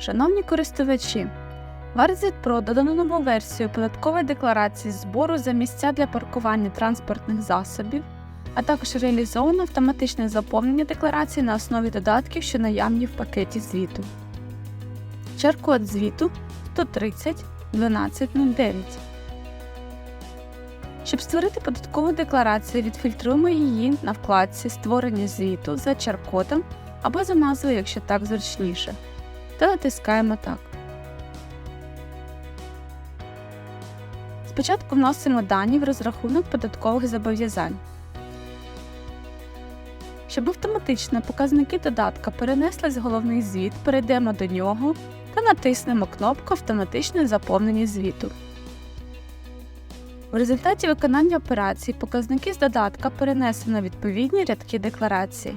Шановні користувачі, Варзит Pro додано нову версію податкової декларації збору за місця для паркування транспортних засобів, а також реалізовано автоматичне заповнення декларації на основі додатків, що наявні в пакеті звіту. Чар-код звіту 130 1209. Щоб створити податкову декларацію, відфільтруємо її на вкладці Створення звіту за чар-кодом або за назвою, якщо так зручніше, та натискаємо так. Спочатку вносимо дані в розрахунок податкових зобов'язань. Щоб автоматично показники додатка перенеслись в головний звіт, перейдемо до нього та натиснемо кнопку Автоматичне заповнення звіту. В результаті виконання операцій показники з додатка перенесено відповідні рядки декларації.